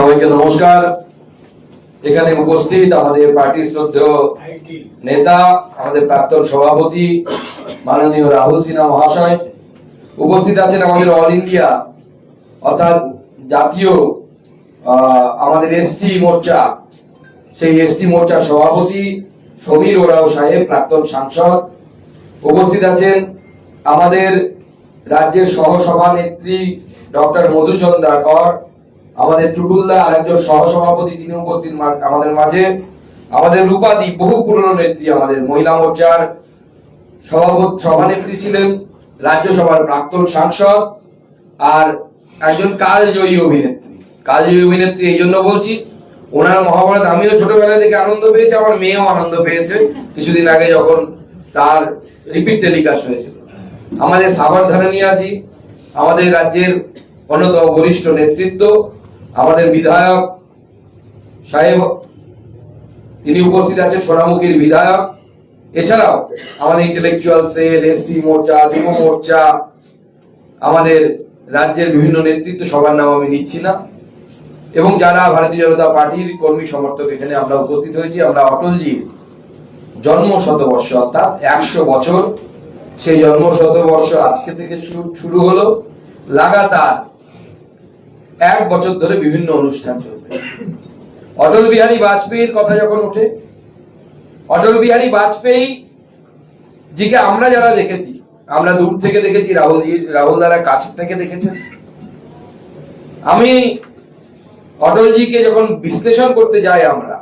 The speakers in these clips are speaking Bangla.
সবাইকে নমস্কার। এখানে উপস্থিত আমাদের পার্টির শ্রদ্ধেয় নেতা, আমাদের প্রাক্তন সভাপতি, মাননীয় রাহুল সিনহা মহাশয়। উপস্থিত আছেন আমাদের অল ইন্ডিয়া, অর্থাৎ জাতীয় আমাদের এসটি মোর্চা। সেই এসটি মোর্চার সভাপতি সমীর ওরাও সাহেব, প্রাক্তন সাংসদ। উপস্থিত আছেন আমাদের রাজ্যের সহসভানেত্রী ডক্টর মধুচন্দ্রা কর আমাদের টুটুল্লা আরেকজন সহসভাপতি, তিনি উপস্থিত আমাদের মাঝে। আমাদের রূপাদি, বহু পুরনো নেত্রী আমাদের, মহিলা মোর্চার সভাপতি, সভানেত্রী ছিলেন, রাজ্যসভার প্রাক্তন সাংসদ আর একজন কালজয়ী অভিনেত্রী। কালজয়ী অভিনেত্রী এই জন্য বলছি, ওনার মহাভারত, আমিও ছোটবেলা থেকে আনন্দ পেয়েছি, আমার মেয়েও আনন্দ পেয়েছে। কিছুদিন আগে যখন তার রিপিট টেলিকাস্ট হয়েছিল। আমাদের সাভার ধারানিয়াজি আমাদের রাজ্যের অন্যতম বরিষ্ঠ নেতৃত্ব আমাদের বিধায়ক সাহেব, তিনি উপস্থিত আছেন সোনামুখীর বিধায়ক। এছাড়াও আমাদের ইন্টেলেকচুয়াল সেল এসসি মোর্চা, যুব মোর্চা, আমাদের রাজ্যের বিভিন্ন নেতৃত্ব, সবার নাম আমি নিচ্ছি না। এবং যারা ভারতীয় জনতা পার্টির কর্মী সমর্থক এখানে আমরা উপস্থিত হয়েছি, আমরা অটলজির জন্ম শতবর্ষ অর্থাৎ একশো বছর সেই জন্ম শতবর্ষ আজকে থেকে শুরু- শুরু হলো। লাগাতার এক বছর ধরে বিভিন্ন অনুষ্ঠান চলবে। অটল বিহারী বাজপেয়ীর কথা যখন ওঠে, অটল বিহারী বাজপেয়ী, জিকে আমরা যারা দেখেছি, আমরা দূর থেকে দেখেছি রাহুলজি রাহুল দ্বারা কাছ থেকে দেখেছেন। আমি অটলজিকে যখন বিশ্লেষণ করতে যাই আমরা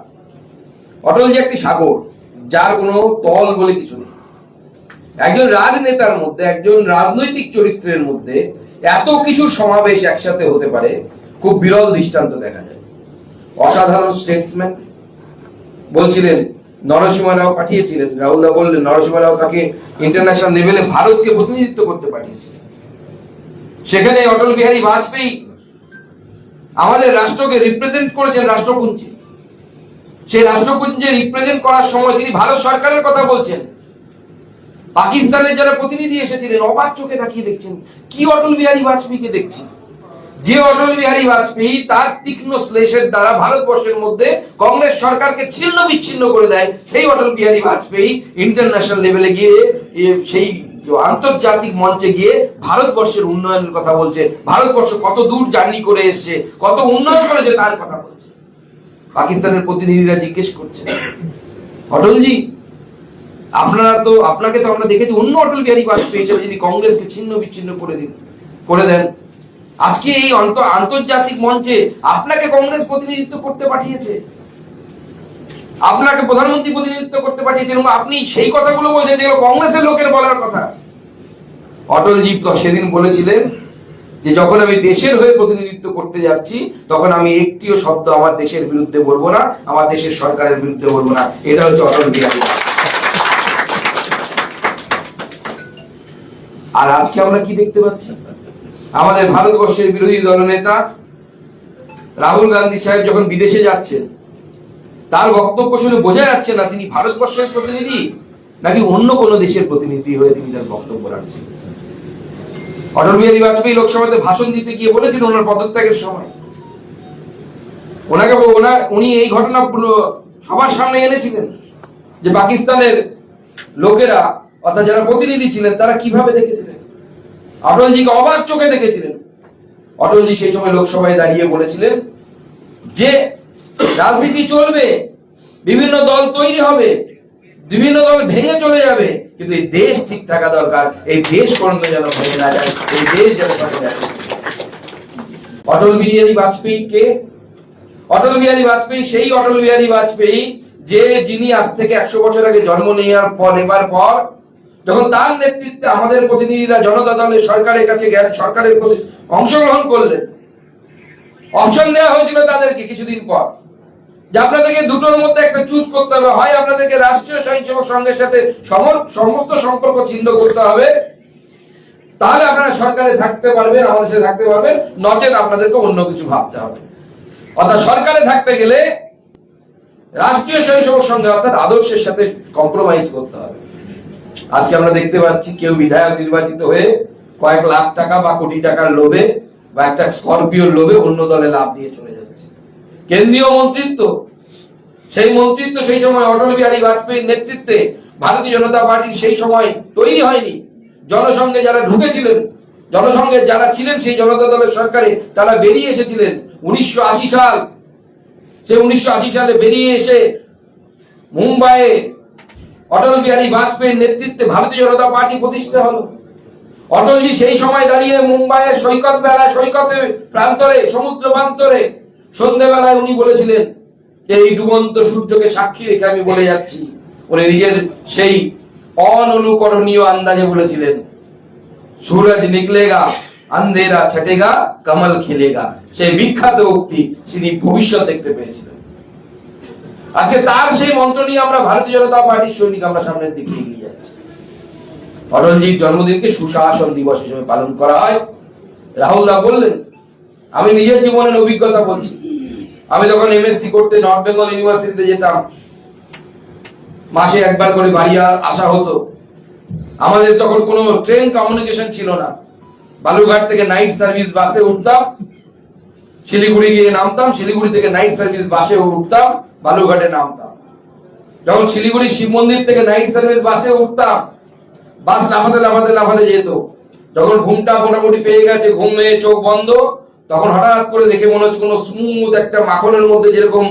অটলজি একটি সাগর, যার কোনো তল বলে কিছু নেই। একজন রাজনেতার মধ্যে, একজন রাজনৈতিক চরিত্রের মধ্যে এত কিছু সমাবেশ একসাথে হতে পারে, খুব বিরল দৃষ্টান্ত দেখা যায়। অসাধারণ স্টেটসম্যান বলছিলেন নরসিংহ রাও পাঠিয়েছিলেন। রাহুল রাহুলদা বললেন নরসিংহ রাও তাকে ইন্টারন্যাশনাল লেভেলে ভারতকে প্রতিনিধিত্ব করতে পাঠিয়েছিলেন। সেখানে অটল বিহারী বাজপেয়ী আমাদের রাষ্ট্রকে রিপ্রেজেন্ট করেছেন রাষ্ট্রপুঞ্জে। সেই রাষ্ট্রপুঞ্জে রিপ্রেজেন্ট করার সময় তিনি ভারত সরকারের কথা বলছেন। পাকিস্তানের যারা প্রতিনিধি এসেছিলেন, অবাক চোখে তাকিয়ে দেখছেন, কি অটল বিহারী বাজপেয়ীকে দেখছি? যে অটল বিহারী বাজপেয়ী তার তীক্ষ্ণ শ্লেষের দ্বারা ভারতবর্ষের মধ্যে কংগ্রেস সরকারকে ছিন্ন বিচ্ছিন্ন করে দেয়, সেই অটল বিহারী বাজপেয়ী ইন্টারন্যাশনাল লেভেলে গিয়ে সেই আন্তর্জাতিক মঞ্চে গিয়ে ভারতবর্ষের উন্নয়নের কথা বলছে, ভারতবর্ষ কত দূর জার্নি করে এসছে, কত উন্নয়ন করেছে তার কথা বলছে। পাকিস্তানের প্রতিনিধিরা জিজ্ঞেস করছে, অটলজি আপনারা তো, আপনাকে তো আমরা দেখেছি অন্য অটল বিহারী বাজপেয়ী হিসেবে যিনি কংগ্রেসকে ছিন্ন বিচ্ছিন্ন করে দিন, করে দেন। আজকে এই আন্তর্জাতিক মঞ্চে আপনাকে কংগ্রেস প্রতিনিধিত্ব করতে পাঠিয়েছে। আপনাকে প্রধানমন্ত্রী প্রতিনিধিত্ব করতে পাঠিয়েছে, এবং আপনি সেই কথাগুলো বলছেন, যেগুলো কংগ্রেসের লোকের বলার কথা। অটলজি তো সেদিন বলেছিলেন যে, যখন আমি দেশের হয়ে প্রতিনিধিত্ব করতে যাচ্ছি, তখন আমি একটিও শব্দ আমার দেশের বিরুদ্ধে বলব না, আমার দেশের সরকারের বিরুদ্ধে বলব না। এটা হচ্ছে অটল বিহারী আর আজকে আমরা কি দেখতে পাচ্ছি? আমাদের ভারতবর্ষের বিরোধী দলনেতা রাহুল গান্ধী সাহেব যখন বিদেশে যাচ্ছেন, তার বক্তব্য শুনে বোঝা যাচ্ছে না তিনি ভারতবর্ষের প্রতিনিধি নাকি অন্য কোনো দেশের প্রতিনিধি হয়ে তিনি তার বক্তব্য রাখছেন। অটল বিহারী বাজপেয়ী লোকসভাতে ভাষণ দিতে গিয়ে বলেছেন ওনার পদত্যাগের সময়। ওনাকে ওনা উনি এই ঘটনা সবার সামনে এনেছিলেন যে পাকিস্তানের লোকেরা অর্থাৎ যারা প্রতিনিধি ছিলেন, তারা কীভাবে দেখেছিলেন? অটলজিকে অবাক চোখে দেখেছিলেন। অটলজি সেই সময় লোকসভায় দাঁড়িয়ে বলেছিলেন যে, রাজনীতি চলবে, বিভিন্ন দল তৈরি হবে, বিভিন্ন দল ভেঙে চলে যাবে, কিন্তু এই দেশ ঠিক থাকা দরকার, এই দেশ কোনদিন যেন ভেঙে না যায়, এই দেশ যেন সঙ্গে যায়। অটল বিহারী বাজপেয়ী কে? অটল বিহারী বাজপেয়ী, সেই অটল বিহারী বাজপেয়ী, যে যিনি আজ থেকে একশো বছর আগে জন্ম নেওয়ার পর এবার পর যখন তার নেতৃত্বে আমাদের প্রতিনিধিরা জনতা দলের সরকারের কাছে গেলেন সরকারের অংশগ্রহণ করলেন, অপশন দেওয়া হয়েছিল তাদেরকে কিছুদিন পর। যে আপনাদেরকে দুটোর মধ্যে একটা চুজ করতে হবে। হয় আপনাদেরকে রাষ্ট্রীয় স্বয়ংসেবক সংঘের সাথে সমস্ত সম্পর্ক ছিন্ন করতে হবে, তাহলে আপনারা সরকারে থাকতে পারবেন, আমাদের সাথে থাকতে পারবেন, নচেত আপনাদেরকে অন্য কিছু ভাবতে হবে। অর্থাৎ সরকারে থাকতে গেলে রাষ্ট্রীয় স্বয়ংসেবক সংঘে অর্থাৎ আদর্শের সাথে কম্প্রোমাইজ করতে হবে। আজকে আমরা দেখতে পাচ্ছি কেউ বিধায়ক নির্বাচিত হয়ে কয়েক লাখ টাকা বা কোটি টাকার লোভে বা একটা স্করপিওর লোভে অন্য দলে লাভ দিয়ে চলে যাচ্ছে। কেন্দ্রীয় মন্ত্রিত্ব, সেই মন্ত্রিত্ব সেই সময় অটল বিহারী বাজপেয়ীর নেতৃত্বে ভারতীয় জনতা পার্টির সেই সময় তৈরি হয়নি। জনসংঘে যারা ঢুকেছিলেন, জনসংঘের যারা ছিলেন সেই জনতা দলের সরকারে তারা বেরিয়ে এসেছিলেন উনিশশো আশি সাল। সে উনিশশো আশি সালে বেরিয়ে এসে মুম্বাইয়ে অটল বিহারী বাজপেয়ীর নেতৃত্বে ভারতীয় জনতা পার্টি প্রতিষ্ঠা হলো। অটলজি সেই সময় দাঁড়িয়ে মুম্বাইয়ের সৈকত বেলা সৈকতে প্রান্তরে, সমুদ্র প্রান্তরে সন্ধ্যেবেলায় উনি বলেছিলেন যে এই ডুবন্ত সূর্যকে সাক্ষী রেখে আমি বলে যাচ্ছি। উনি নিজের সেই অনুকরণীয় আন্দাজে বলেছিলেন, সুরজ নিকলেগা আন্ধেরা ছটেগা, কমল খেলেগা। সেই বিখ্যাত উক্তি তিনি ভবিষ্যৎ দেখতে পেয়েছিলেন। আজকে তার সেই মন্ত্র নিয়ে আমরা ভারতীয় জনতা পার্টির সৈনিক আমরা সামনের দিকে এগিয়ে যাচ্ছি। অটলজির জন্মদিনকে সুশাসন দিবস হিসেবে পালন করা হয়। রাহুল দা বললেন, আমি নিজের জীবনের অভিজ্ঞতা বলছি। আমি যখন এমএসসি করতে নর্থ বেঙ্গল ইউনিভার্সিটিতে যেতাম, মাসে একবার করে বাড়ি আসা হতো। আমাদের তখন কোনো ট্রেন কমিউনিকেশন ছিল না। বালুরঘাট থেকে নাইট সার্ভিস বাসে উঠতাম। শিলিগুড়ি গিয়ে নামতাম, শিলিগুড়ি থেকে নাইট সার্ভিস বাসে উঠতাম। বালুরঘাটে নামতাম। যখন শিলিগুড়ি শিব মন্দির থেকে নাইট সার্ভিস বাসে উঠতাম, বাস লাফাতে লাফাতে লাফাতে যেত। যখন ঘুমটা মোটামুটি পেয়ে গেছে, ঘুমে চোখ বন্ধ, তখন হঠাৎ করে দেখে মনে হচ্ছে কোনো স্মুথ একটা মাখনের মধ্যে যেরকম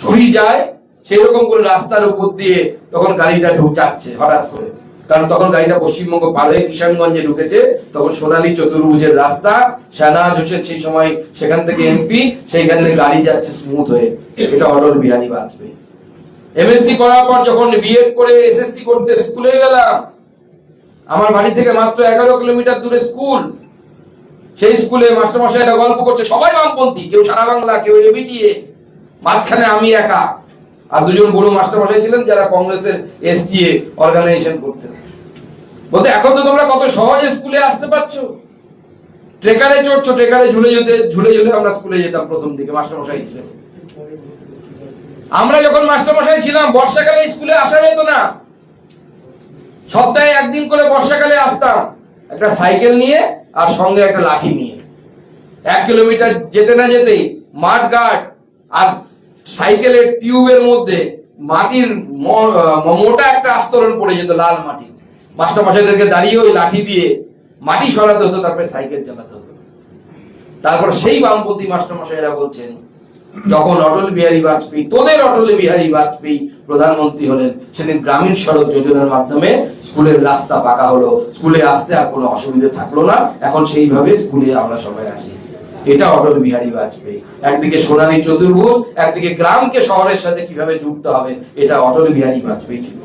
ছুরি যায়, সেরকম করে রাস্তার উপর দিয়ে তখন গাড়িটা ঢুক যাচ্ছে হঠাৎ করে। কারণ তখন গাড়িটা পশ্চিমবঙ্গ পার হয়ে কিষানগঞ্জে ঢুকেছে, তখন সোনালী চতুর্ভুজের রাস্তা, শাহনাজ হোসেন সেই সময় সেখান থেকে এমপি সেইখান থেকে গাড়ি যাচ্ছে স্মুথ হয়ে। এটা অটল বিহারী বাজপেয়ী। এমএসসি করার পর যখন বিএড করে এসএসসি করতে স্কুলে গেলাম, আমার বাড়ি থেকে মাত্র এগারো কিলোমিটার দূরে স্কুল সেই স্কুলে মাস্টারমশাইরা গল্প করছে, সবাই বামপন্থী, কেউ সারা বাংলা, কেউ এবিটিএ। মাঝখানে আমি একা। আর দুজন বড় মাস্টারমশাই ছিলেন যারা কংগ্রেসের এসটিএ অর্গানাইজেশন করতেন। বলতে এখন তো তোমরা কত সহজে স্কুলে আসতে পারছ। ট্রেকারে চড়ছো, ট্রেকারে ঝুলে যেতে, ঝুলে ঝুলে আমরা স্কুলে যেতাম প্রথম দিকে, মাস্টারমশাই ছিলেন। আমরা যখন মাস্টারমশাই ছিলাম, বর্ষাকালে স্কুলে আসা যেত না। সপ্তাহে একদিন করে বর্ষাকালে আসতাম। একটা সাইকেল নিয়ে আর সঙ্গে একটা লাঠি নিয়ে। এক কিলোমিটার যেতে না যেতেই মাঠ গার্ড আর সাইকেলের টিউবের মধ্যে মাটির মোটা একটা আস্তরণ পড়ে যেত, লাল মাটি। মাস্টার মশাইদেরকে দাঁড়িয়ে ওই লাঠি দিয়ে মাটি সরাতে হতো, তারপরে সাইকেল চালাতে হতো। তারপর সেই বামপন্থী মাস্টার মশাইরা বলছেন, যখন অটল বিহারী বাজপেয়ী, তোদের অটল বিহারী বাজপেয়ী প্রধানমন্ত্রী হলেন, সেদিন গ্রামীণ সড়ক যোজনার মাধ্যমে স্কুলের রাস্তা পাকা হলো। স্কুলে আসতে আর কোনো অসুবিধা থাকল না। এখন সেইভাবে স্কুলে আমরা সবাই আসি। এটা অটল বিহারী বাজপেয়ী। একদিকে সোনালী চতুর্ভুজ, একদিকে গ্রামকে শহরের সাথে কীভাবে যুক্ত হবে, এটা অটল বিহারী বাজপেয়ী ঠিক